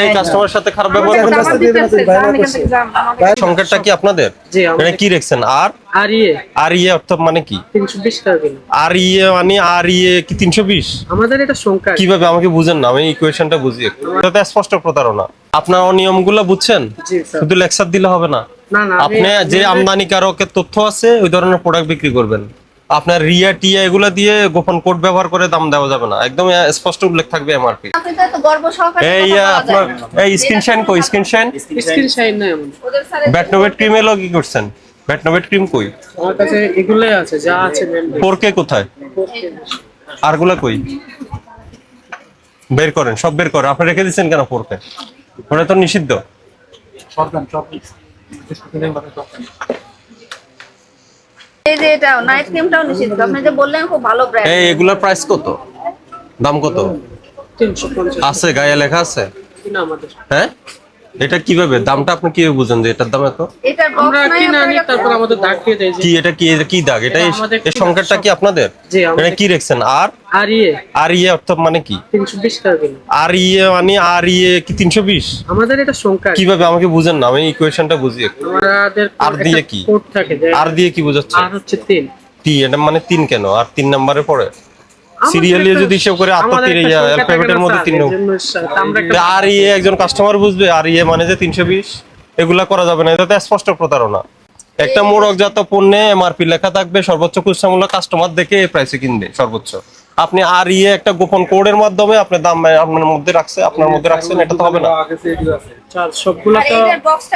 এই কাস্টমারের সাথে খারাপ ব্যবহার সংকেতটা কি আপনাদের? এটা কি রেখছেন? আর? আর ইয়ে। আর ইয়ে অর্থ মানে কি? তিনশো বিশ টাকা কিলো আর ইয়ে মানে আর ইয়ে কি তিনশো বিশ? আমাদের এটা সংখ্যা। কীভাবে? আমাকে বুঝেন না আমি ইকুয়েশনটা বুঝি একটু। এটা স্পষ্ট প্রতারণা। আপনার অনিয়মগুলো বুঝছেন? শুধু লেকচার দিলে হবে না। আপনি যে আমদানিকারকের তথ্য আছে ওই ধরনের প্রোডাক্ট বিক্রি করবেন। আপনার রিয়া টিয়া এগুলা দিয়ে গোপন কোড ব্যবহার করে দাম দেওয়া যাবে না। একদম স্পষ্ট উল্লেখ থাকবে এমআরপি আপনি তো এত গর্ব সহকারে এই আপনার না। এই স্ক্রিন শাইন কই? Screen shine? স্ক্রিন শাইন নাই আমাদের ওদের স্যারের ব্যাটনোভেট ক্রিম এলো কি করছেন। ব্যাটনোভেট ক্রিম কই? আমার কাছে এগুলোই আছে যা আছে মেন ফোরকে কোথায়? আরগুলা কই? বের করেন সব বের করেন। আপনি রেখে দিচ্ছেন কেন ফোরকে ওটা তো নিষিদ্ধ। এই যে এটাও নাইট ক্রিমটাও নিষিদ্ধ। আপনি যে বললেন খুব ভালো ব্র্যান্ড এই এগুলার প্রাইস কত? দাম কত? আছে গায়ে লেখা আছে? আমাদের। হ্যাঁ? এটা কীভাবে? দামটা আপনি কীভাবে বুঝেন যে এটার দাম এত? এটার আমরা বক্স নাই কিনে আনি তারপর আমাদের দাগ দিয়ে দেয় কি এটা কি এটা কি দাগ? এটা এই- সংকেতটা কি আপনাদের? এটা কি রেখছেন? আর? আর ইয়ে আর ইয়ে অর্থ মানে কি? তিনশো বিশ টাকা কিলো। আর ইয়ে মানে আর ইয়ে কি তিনশো বিশ? আমাদের এটা সংখ্যা কীভাবে? আমাকে বুঝেন না আমি ইকুয়েশনটা বুঝি একটু। আমাদের আর দিয়ে কি? কোড থাকে আর দিয়ে কি বোঝাচ্ছে? আর হচ্ছে তিন। টি এটা মানে তিন কেন? আর তিন নাম্বারে পড়ে সিরিয়ালি যদি হিসেব করে আত্মতির অ্যালফাবেটের মধ্যে তিন আর ইয়ে একজন কাস্টমার বুঝবে আর ইয়ে মানে যে তিনশো বিশ এগুলা করা যাবে না এটা তো স্পষ্ট প্রতারণা। একটা মোড়কজাত পণ্যে এমআরপি লেখা থাকবে সর্বোচ্চ খুচরা মূল্য কাস্টমার দেখে এই প্রাইসে কিনবে সর্বোচ্চ। আপনি আর ইয়ে একটা গোপন কোডের মাধ্যমে আপনি দাম আপনার মধ্যে রাখছে আপনার মধ্যে রাখছেন এটা তো হবে না। স্যার, সবগুলা তো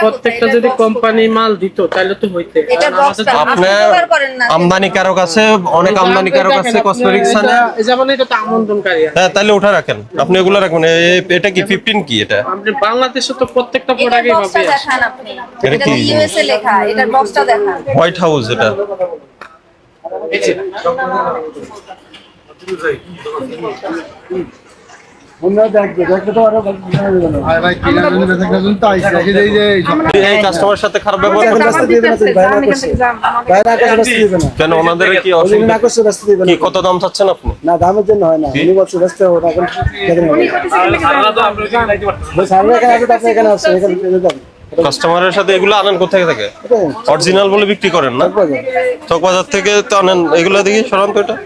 প্রত্যেকটা যদি কোম্পানি মাল দিত তাহলে তো হইতে। আপনার আমদানিকারক আছে অনেক আমদানিকারক আছে কসমেটিক্স আছে যেমন এটা তো আমন্ত্রণকারী হ্যাঁ তাহলে ওঠা রাখেন। আপনি এগুলো রাখবেন। এ- এটা কি ফিফটিন কি এটা? আপনি বাংলাদেশে তো প্রত্যেকটা প্রোডাক্টই বক্সটা ভাবে দেখান আপনি। এটা কি? ইউএসএ লেখা? এটার বক্সটা দেখান। হোয়াইট হাউস এটা। এই কাস্টমারের কত দাম চাচ্ছেন আপনি? না দামের জন্য হয় না। উনি বলছে ওটা এখন আসছে। কাস্টমারের সাথে এগুলো আনেন কোথায় থেকে? অরিজিনাল বলে বিক্রি করেন না? চক বাজার থেকে তো আনেন এগুলো দেখি সরান তো এটা।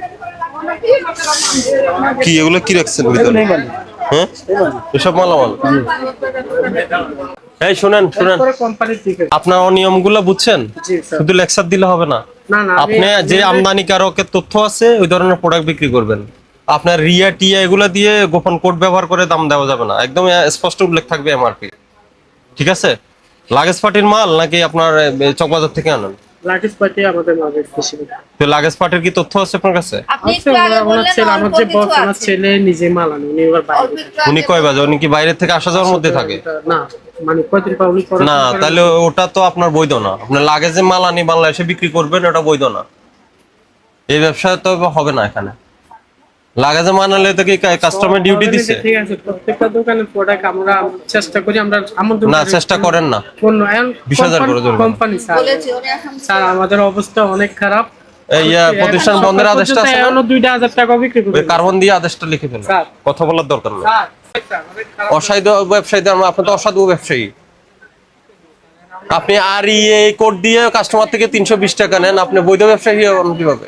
কি এগুলো কি রাখছেন ভিতরে? হ্যাঁ এসব মালামাল? এই শুনেন শুনেন। আপনার অনিয়মগুলো বুঝছেন? শুধু লেকচার দিলে হবে না। আপনি যে আমদানিকারকের তথ্য আছে ওই ধরনের প্রোডাক্ট বিক্রি করবেন। আপনার রিয়া টিয়া এগুলা দিয়ে গোপন কোড ব্যবহার করে দাম দেওয়া যাবে না। একদম স্পষ্ট উল্লেখ থাকবে এমআরপি ঠিক আছে? লাগেজ পার্টির মাল নাকি আপনার চকবাজার থেকে আনেন? লাকিস পার্টি আমাদের মাঝে বেশি তো লাগেজ পার্টির কি তথ্য আছে আপনার কাছে? আপনি একটু আগে ওনার- ওনার বললেন ছেলে আমার যে বস ওনার ছেলে নিজে মাল উনি এবার বাইরে উনি কয় বাজে? উনি কি বাইরে থেকে আসা যাওয়ার মধ্যে থাকে? না মানে কয়দিন না তাহলে ওটা তো আপনার বৈধ না। আপনার লাগেজে মাল আনি বাংলাদেশে বিক্রি করবেন ওটা বৈধ না। এই ব্যবসা তো হবে না এখানে। লাগেজে মাল আনলে তো কি কাস্টমার ডিউটি আমাদের যে ঠিক আছে প্রত্যেকটা দোকানের প্রোডাক্ট আমরা চেষ্টা করি আমরা আমন্ত্রণ না চেষ্টা করেন না। বিশ হাজার করে ধরবেন। কোম্পানি স্যার স্যার আমাদের অবস্থা অনেক খারাপ। ইয়া, প্রতিষ্ঠান বন্ধের আদেশটা আছে না? এখনও দুইটা হাজার টাকা বিক্রি করি ওই কার্বন দিয়ে আদেশটা লিখে ফেলেন স্যার। কথা বলার দরকার নেই। অসাধু ব্যবসায়ীদের আমরা আপনি তো অসাধু ব্যবসায়ী। আপনি আর ইয়ে কোড দিয়ে কাস্টমার থেকে তিনশো বিশ টাকা নেন আপনি বৈধ ব্যবসায়ী হবেন কীভাবে